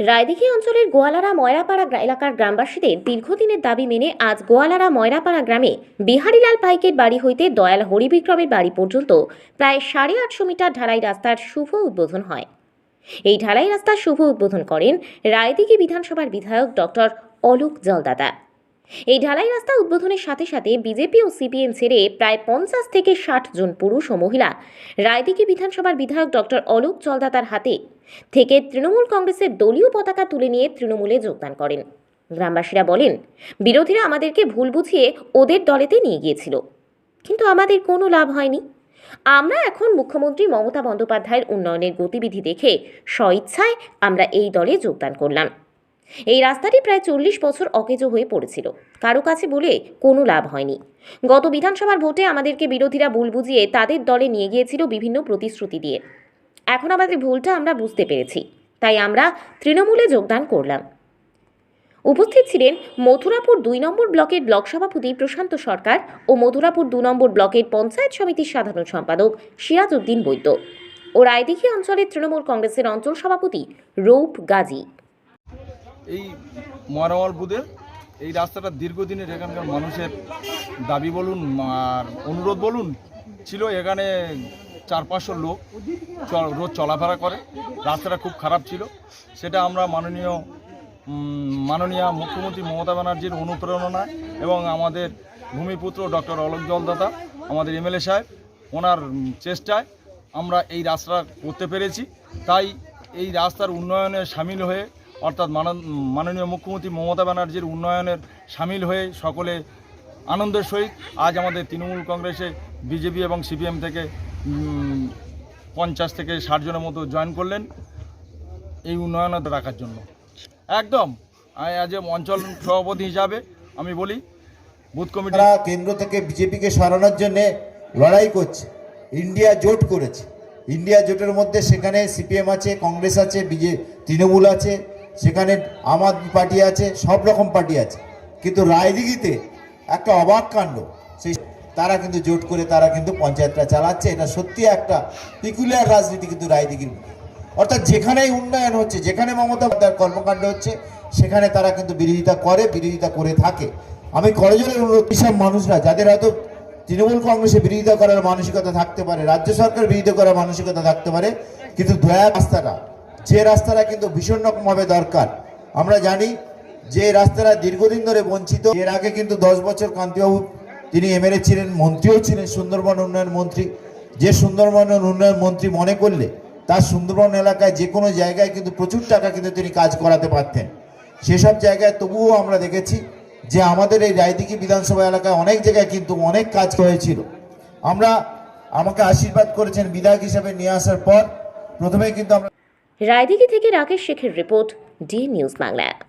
রায়দিঘি অঞ্চলের গোয়ালারা ময়রাপাড়া এলাকার গ্রামবাসীদের দীর্ঘদিনের দাবি মেনে আজ গোয়ালারা ময়রাপাড়া গ্রামে বিহারীলাল পাইকের বাড়ি হইতে দয়াল হরিবিক্রমের বাড়ি পর্যন্ত প্রায় সাড়ে আটশো মিটার ঢালাই রাস্তার শুভ উদ্বোধন হয়। এই ঢালাই রাস্তার শুভ উদ্বোধন করেন রায়দিঘি বিধানসভার বিধায়ক ডক্টর অলোক জলদাদা। এই ঢালাই রাস্তা উদ্বোধনের সাথে সাথে বিজেপি ও সিপিএম ছেড়ে প্রায় পঞ্চাশ থেকে ষাট জন পুরুষ ও মহিলা। রায়দিঘি বিধানসভার বিধায়ক ডক্টর অলোক জলদাতার হাতে থেকে তৃণমূল কংগ্রেসের দলীয় পতাকা তুলে নিয়ে তৃণমূলে যোগদান করেন। গ্রামবাসীরা বলেন, বিরোধীরা আমাদেরকে ভুল বুঝিয়ে ওদের দলেতে নিয়ে গিয়েছিল। কিন্তু আমাদের কোনো লাভ হয়নি। আমরা এখন মুখ্যমন্ত্রী মমতা বন্দ্যোপাধ্যায়ের উন্নয়নের গতিবিধি দেখে স্বইচ্ছায় আমরা এই দলে যোগদান করলাম। এই রাস্তাটি প্রায় চল্লিশ বছর অকেজো হয়ে পড়েছিল। কারও কাছে বলে কোনো লাভ হয়নি। গত বিধানসভার ভোটে আমাদেরকে বিরোধীরা ভুল বুঝিয়ে তাদের দলে নিয়ে গিয়েছিল বিভিন্ন প্রতিশ্রুতি দিয়ে। এখন আমাদের ভুলটা আমরা বুঝতে পেরেছি। তাই আমরা তৃণমূলে যোগদান করলাম। উপস্থিত ছিলেন মথুরাপুর দুই নম্বর ব্লকের ব্লক সভাপতি প্রশান্ত সরকার ও মথুরাপুর দু নম্বর ব্লকের পঞ্চায়েত সমিতির সাধারণ সম্পাদক সিরাজ উদ্দিন বৈদ্য। ও রায়দিঘি অঞ্চলের তৃণমূল কংগ্রেসের অঞ্চল সভাপতি রৌপ গাজী। এই মরাওয়াল বুধের এই রাস্তাটা দীর্ঘদিনের এখানকার মানুষের দাবি বলুন আর অনুরোধ বলুন, ছিল এখানে চার পাঁচশো লোক রোজ চলাফেরা করে। রাস্তাটা খুব খারাপ ছিল। সেটা আমরা মাননীয় মাননীয় মুখ্যমন্ত্রী মমতা ব্যানার্জির অনুপ্রেরণায় এবং আমাদের ভূমিপুত্র ডক্টর অলোক জলদাতা, আমাদের এমএলএ সাহেব, ওনার চেষ্টায় আমরা এই রাস্তা করতে পেরেছি। তাই এই রাস্তার উন্নয়নে সামিল হয়ে অর্থাৎ মানন- মাননীয় মুখ্যমন্ত্রী মমতা ব্যানার্জির উন্নয়নের সামিল হয়ে সকলে আনন্দের সহিত আজ আমাদের তৃণমূল কংগ্রেসে বিজেপি এবং সিপিএম থেকে পঞ্চাশ থেকে ষাট জনের মতো জয়েন করলেন এই উন্নয়ন রাখার জন্য। একদম আজ অঞ্চল সভাপতি হিসাবে আমি বলি, বুথ কমিটি কেন্দ্র থেকে বিজেপিকে সরানোর জন্য লড়াই করছে। ইন্ডিয়া জোট করেছে। ইন্ডিয়া জোটের মধ্যে সেখানে সিপিএম আছে, কংগ্রেস আছে, বিজে তৃণমূল আছে। সেখানে আম আদমি পার্টি আছে, সব রকম পার্টি আছে। কিন্তু রায়দিঘিতে একটা অবাক কাণ্ড। সেই তারা কিন্তু জোট করে তারা কিন্তু পঞ্চায়েতটা চালাচ্ছে। এটা সত্যি একটা পিকুলিয়ার রাজনীতি কিন্তু রায়দিঘির অর্থাৎ যেখানেই উন্নয়ন হচ্ছে, যেখানে মমতা বন্দ্যোপাধ্যায়ের কর্মকাণ্ড হচ্ছে, সেখানে তারা কিন্তু বিরোধিতা করে বিরোধিতা করে থাকে। আমি করজোরের অনুরোধ সব মানুষরা, যাদের হয়তো তৃণমূল কংগ্রেসে বিরোধিতা করার মানসিকতা থাকতে পারে, রাজ্য সরকার বিরোধিতা করার মানসিকতা থাকতে পারে, কিন্তু দয়া রাস্তাটা যে রাস্তাটা কিন্তু ভীষণ রকমভাবে দরকার। আমরা জানি যে রাস্তাটা দীর্ঘদিন ধরে বঞ্চিত, এর আগে কিন্তু দশ বছর কান্তিবাবু তিনি এমএলএ ছিলেন, মন্ত্রীও ছিলেন, সুন্দরবন উন্নয়ন মন্ত্রী। যে সুন্দরবন উন্নয়ন মন্ত্রী মনে করলে তার সুন্দরবন এলাকায় যে কোনো জায়গায় কিন্তু প্রচুর টাকা কিন্তু তিনি কাজ করাতে পারতেন। সেসব জায়গায় তবুও আমরা দেখেছি যে আমাদের এই রায়দিঘি বিধানসভা এলাকায় অনেক জায়গায় কিন্তু অনেক কাজ হয়েছিল। আমরা আমাকে আশীর্বাদ করেছেন বিধায়ক হিসাবে নিয়ে আসার পর প্রথমে কিন্তু আমরা রায়দিঘি থেকে রাকেশ শেখের রিপোর্ট ডি নিউজ বাংলা।